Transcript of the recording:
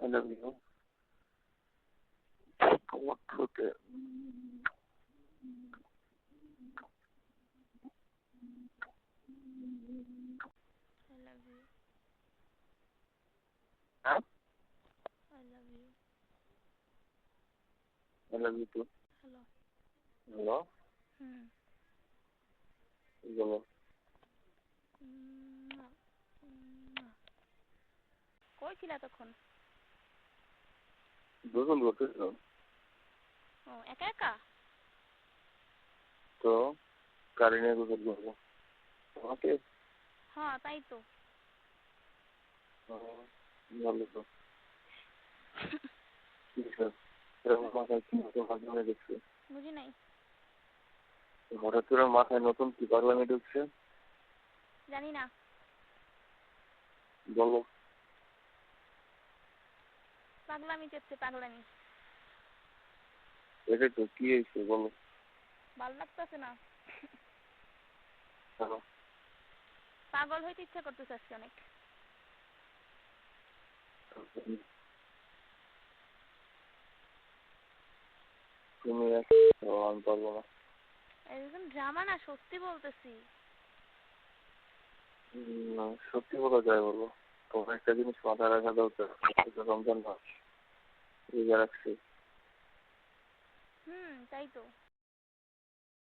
I love you. তোমার ঠোঁটে I love you. হ্যাঁ I love you. I love you too. Hello hello হুম বলো উম, উম, কই ছিল তখন গোসল করতেছো ও একা একা তো গাড়ি নিয়ে গোসল করব তোমাকে হ্যাঁ তাই তো ভালো তো বুঝি নাই হঠাৎ করে মাথায় নতুন কি পাগলামি ঢুকছে জানি না বলো পাগলামি চেচ্ছে পাগলামি। এটা তো কি হয়েছে বলো? ভালো লাগতেছে না। পাগল হইতে ইচ্ছা করতেছে আজকে অনেক। তুমি আমি পারব না। একদম ড্রামা না সত্যি বলতেছি। সত্যি বলা যায় বলো। তোমার একটা জিনিস মাথায় রাখা দরকার রমজান মাস। রোজা রাখছি হুম তাই তো।